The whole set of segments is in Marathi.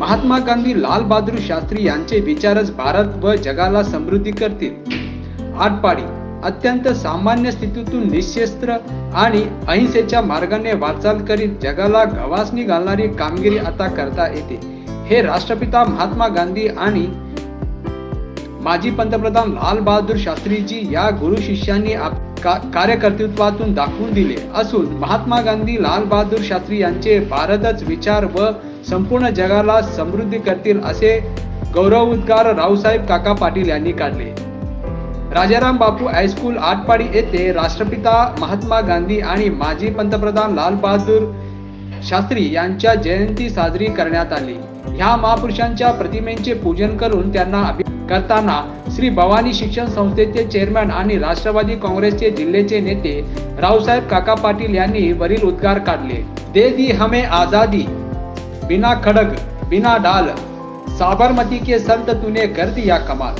महात्मा गांधी लाल बहादूर शास्त्री यांचे विचारच भारत व जगाला समृद्धी करतील. आटपाडी अत्यंत सामान्य स्थितीतून निशस्त्र आणि अहिंसेच्या मार्गाने वाटचाल करीत जगाला गवासणी घालणारी कामगिरी आता करता येते. हे राष्ट्रपिता महात्मा गांधी आणि माजी पंतप्रधान लाल बहादूर शास्त्रीजी या गुरु शिष्यांनी आप- का- कार्यकर्तृत्वातून दाखवून दिले. असून महात्मा गांधी लालबहादूर शास्त्री यांचे भारतच विचार व संपूर्ण जगाला समृद्धी करतील असे गौरवोद्गार रावसाहेब काका पाटील यांनी काढले. राजाराम बापू हायस्कूल आटपाडी येथे राष्ट्रपिता महात्मा गांधी आणि माजी पंतप्रधान लालबहादूर शास्त्री यांच्या जयंती साजरी करण्यात आली. ह्या महापुरुषांच्या प्रतिमेचे पूजन करून त्यांना करताना श्री भवानी शिक्षण संस्थेचे चेअरमॅन आणि राष्ट्रवादी काँग्रेसचे जिल्ह्याचे नेते रावसाहेब काका पाटील यांनी वरील उद्गार काढले. दे दी हमें आजादी. बिना खडग बिना डाल साबरमती के संत तुने कर दिया कमाल.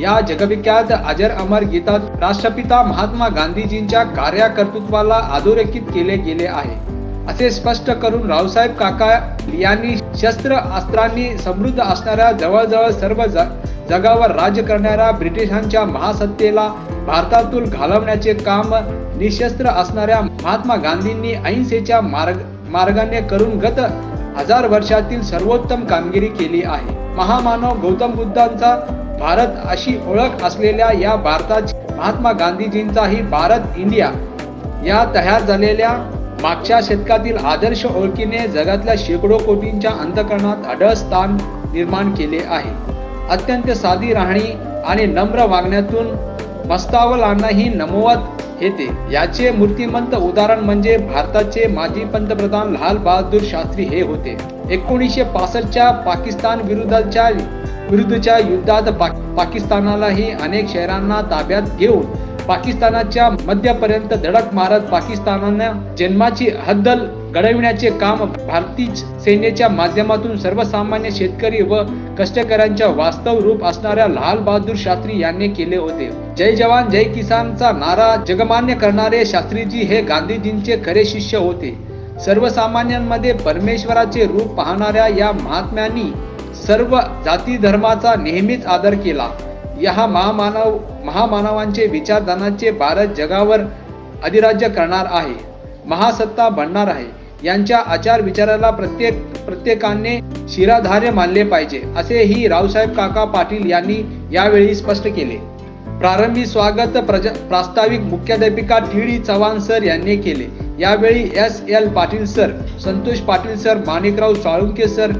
या जगविख्यात अजर अमर गीतात राष्ट्रपिता महात्मा गांधीजींच्या कार्यकर्तृत्वाला अधोरेखित केले गेले आहे. असे स्पष्ट करून रावसाहेब काका यांनी शस्त्र अस्त्रांनी समृद्ध असणाऱ्या जवळजवळ सर्व ज- जगावर राज्य करणाऱ्या ब्रिटिशांच्या महासत्तेला भारतातून घालवण्याचे काम निशस्त्र असणाऱ्या महात्मा गांधींनी अहिंसेच्या मार्ग मार्गाने करून गत हजार वर्षातील सर्वोत्तम कामगिरी केली आहे. महामानव गौतम बुद्धांचा भारत अशी ओळख असलेल्या या भारताची महात्मा गांधीजींचाही भारत इंडिया या तयार झालेल्या मागच्या शतकातील आदर्श ओळखीने जगातल्या शेकडो कोटींच्या अंतकरणात अढळ स्थान निर्माण केले आहे. अत्यंत साधी राहणी आणि नम्र वागण्यातून मस्तावलांनाही नमवत येते. याचे मूर्तिमंत उदाहरण म्हणजे भारताचे माजी पंतप्रधान लाल बहादूर शास्त्री हे होते. एकोणीसशे पासष्टच्या पाकिस्तान विरुद्धच्या विरुद्धच्या युद्धात पाकिस्तानालाही अनेक शहरांना ताब्यात घेऊन पाकिस्तानाच्या मध्यपर्यंत धडक मारत पाकिस्तानानं जन्माची हद्दल घडविण्याचे काम भारतीय सेनेच्या माध्यमातून सर्वसामान्य शेतकरी व कष्टकऱ्यांच्या वास्तव रूप असणाऱ्या लाल बहादूर शास्त्री यांनी केले होते. जय जवान जय किसानचा नारा जगमान्य करणारे शास्त्रीजी हे गांधीजींचे खरे शिष्य होते. सर्वसामान्यांमध्ये परमेश्वराचे रूप पाहणाऱ्या या महात्म्यांनी सर्व जाती धर्माचा नेहमीच आदर केला. या महामानव महामानवांचे विचारदानाचे भारत जगावर अधिराज्य करणार आहे. महासत्ता बनणार आहे. यांच्या आचार विचाराला प्रत्येक प्रत्येकाने शिराधार्य मानले पाहिजे असेही रावसाहेब काका पाटील यांनी यावेळी स्पष्ट केले. प्रारंभी स्वागत प्रज प्रास्ताविक मुख्याध्यापिका टी डी चव्हाण सर यांनी केले. यावेळी S L Patil sir Santosh Patil sir Manikrao Salunke sir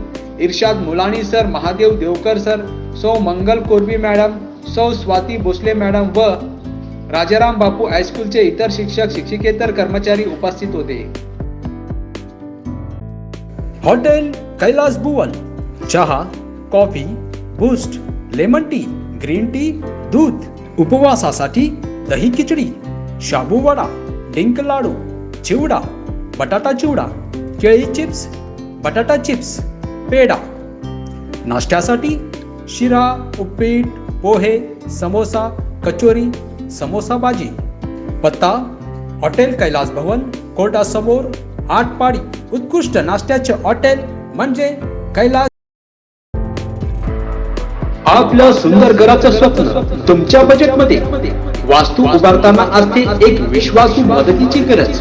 Irshad Mulani sir Mahadev Devkar sir सौ मंगल कोरबी मॅडम सौ स्वाती भोसले मॅडम व राजाराम बापू हायस्कूलचे इतर शिक्षक शिक्षिकेतर कर्मचारी उपस्थित होते. हॉटेल कैलास भुवन चहा coffee boost lemon tea green tea दूध उपवासासाठी दही खिचडी शाबू वडा डिंक लाडू चिवडा बटाटा चिवडा केळी चिप्स बटाटा चिप्स पेढा. नाश्त्यासाठी शिरा उपीट पोहे समोसा कचोरी समोसा भाजी पत्ता हॉटेल कैलास भवन कोर्टासमोर आटपाडी उत्कृष्ट नाश्त्याचे हॉटेल म्हणजे कैलास आपल्या सुंदर घराचं स्वप्न तुमच्या बजेटमध्ये वास्तू उभारताना असते एक विश्वासू मदतीची गरज.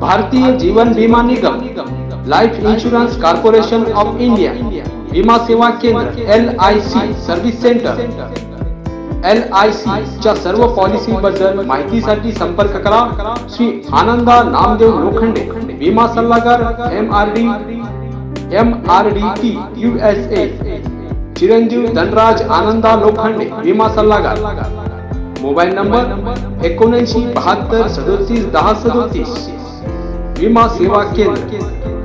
Bharatiya Jeevan Bima Nigam life insurance corporation of India विमा सेवा केंद्र L I C service centre L I C च्या सर्व पॉलिसी बद्दल माहितीसाठी संपर्क करा. श्री आनंदा नामदेव लोखंडे विमा सल्लागार M R D M R D T U S A चिरंजीव धनराज आनंदा लोखंडे विमा सल्लागार. मोबाईल नंबर एकोणऐंशी बहात्तर सदोतीस दहा सदोतीस. विमा सेवा केंद्र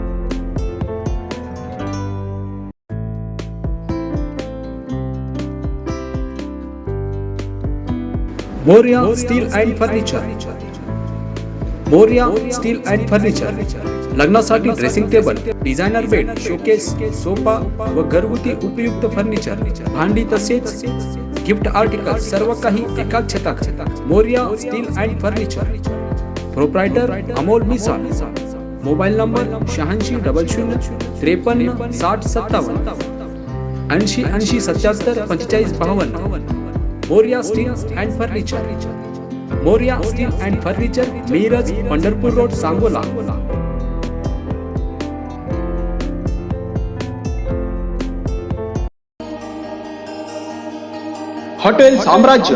Morya steel and furniture Morya steel and furniture लग्नासाठी dressing table designer bed showcase sofa व घरगुती उपयुक्त फर्निचर भांडी तसेच गिफ्ट आर्टिकल सर्व काही एकाच छताखाली. Morya steel and furniture proprietor Amol Misal mobile number शहाऐंशी डबल शून्य त्रेपन्न साठ सत्तावन्न ऐंशी ऐंशी सत्याहत्तर पंचेचाळीस बावन्न। Morya steel and furniture. Morya steel and furniture, Miraj, Pandharpur road, Sangola. Hotel Samrajya.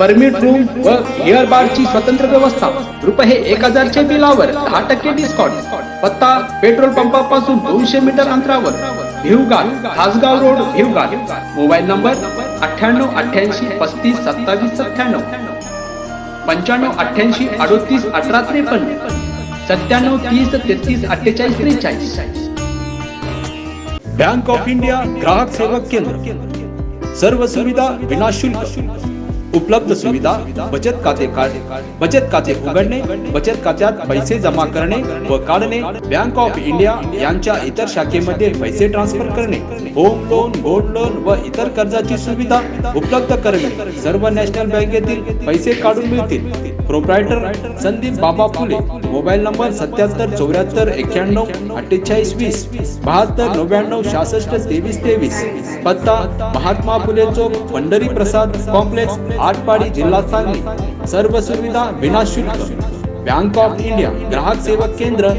Permit room व बार बारची स्वतंत्र व्यवस्था. रुपये एक हजारच्या बिलावर दहा टक्के डिस्काउंट पत्ता पेट्रोल पंपापासून दोनशे मीटर अंतरावर. Bhivgaon Khasgaon road Bhivgaon mobile number अठ्ठ्याण्णव अठ्ठ्याऐंशी पस्तीस सत्तावीस सत्त्याण्णव. पंच्याण्णव अठ्ठ्याऐंशी अडोतीस अठरा त्रेपन्न. सत्त्याण्णव तीस तेहतीस अठ्ठेचाळीस त्रेचाळीस. बँक ऑफ इंडिया ग्राहक सेवा केंद्र. सर्व सुविधा विनाशुल्क. उपलब्ध सुविधा बचत खाते बचत खाते उघडणे बचत खात्यात पैसे जमा करणे व काढणे बँक ऑफ इंडिया यांच्या इतर शाखेमध्ये पैसे ट्रान्सफर करणे होम लोन गोल्ड लोन व इतर कर्जाची सुविधा उपलब्ध करणे. सर्व नॅशनल बँकेतील पैसे काढून मिळतील. प्रोप्रायटर संदीप बाबा फुले. मोबाईल नंबर सत्याहत्तर चौऱ्याहत्तर एक्क्याण्णव अठ्ठेचाळीस वीस बहात्तर नव्याण्णव सहासष्ट तेवीस तेवीस. पत्ता महात्मा फुले चौक पंढरी प्रसाद कॉम्प्लेक्स आटपाडी जिल्हा सांगली. सर्व सुविधा विनाशुल्क. बँक ऑफ इंडिया ग्राहक सेवा केंद्र